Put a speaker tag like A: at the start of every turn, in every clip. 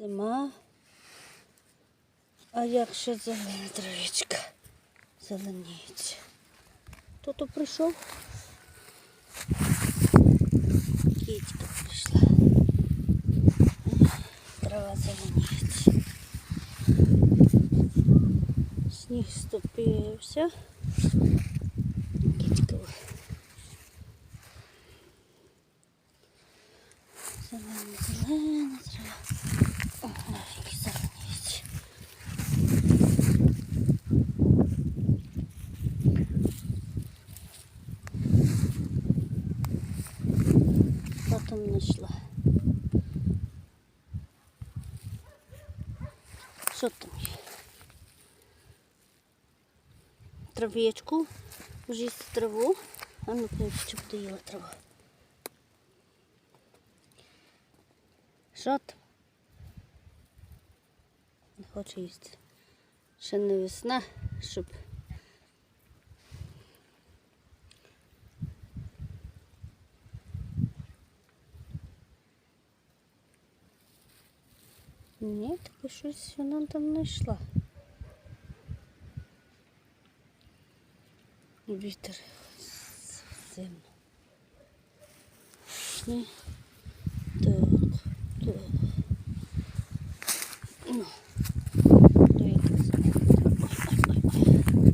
A: Зима. А як ще зелена травичка? Зеленіється. Хто то прийшов? Кітька прийшла. Трава зеленіється. Сніг ступився. Кітька. Зелена, зелена трава. Там знайшла? Що там є? Травичку. Вже їсти траву. А ну подивись, чи буде їла траву. Що там? Не хоче їсти. Ще не весна, щоб. Ні, таке щось вона там не йшла. Вітер зимно. Ні. Так, так. Ну. То якраз. Ой, ой, ой,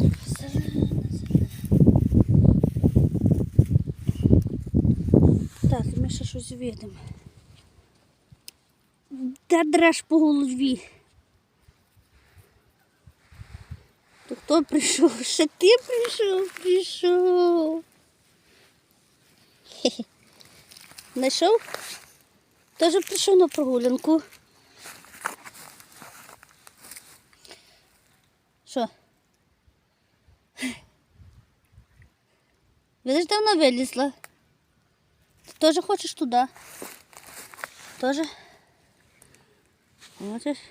A: ой. Зелена, зелена. Так, ми ще щось видимо. Та драж по голові. То хто прийшов? Ще ти прийшов, прийшов. Хе-хе. Знайшов? Теж прийшов на прогулянку. Що? Видиш, де вона вилізла? Ти теж хочеш туди? Тоже? Можеш?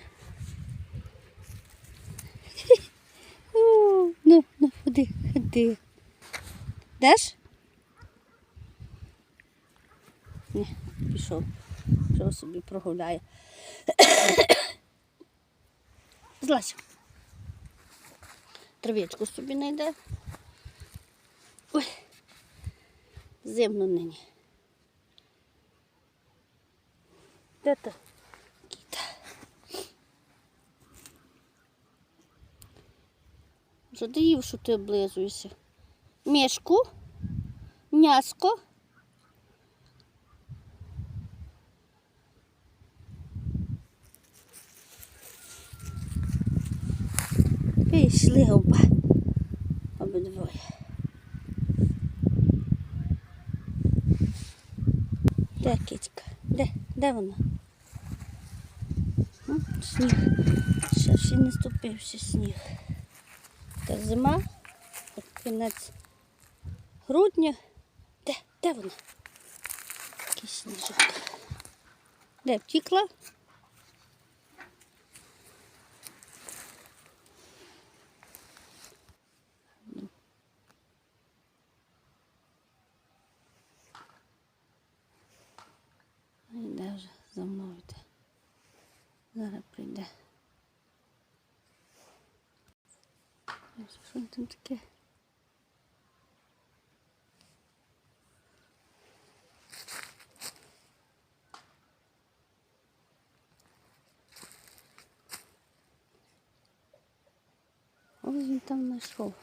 A: У, Ну, ну, ходи, ходи. Даш? Ні, пішов. Пішов собі прогуляє. Злазь. Травичку собі знайде. Ой, зимно нині. Де то? Кіта. Що ти їв, що ти облизуєшся? Мішку? М'яско? Пішли оба. Обидвоє. Де кицька? Де? Де вона? Сніг. Ще ще не ступився сніг. Та зима, от кінець грудня. Де? Де вона? Який сніжок. Де втікла? Йде вже за мною йде. Зараз прийде. Що там таке? Ось він там знайшов.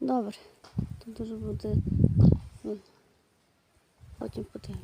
A: Добре, дуже буде. Потім подивимося.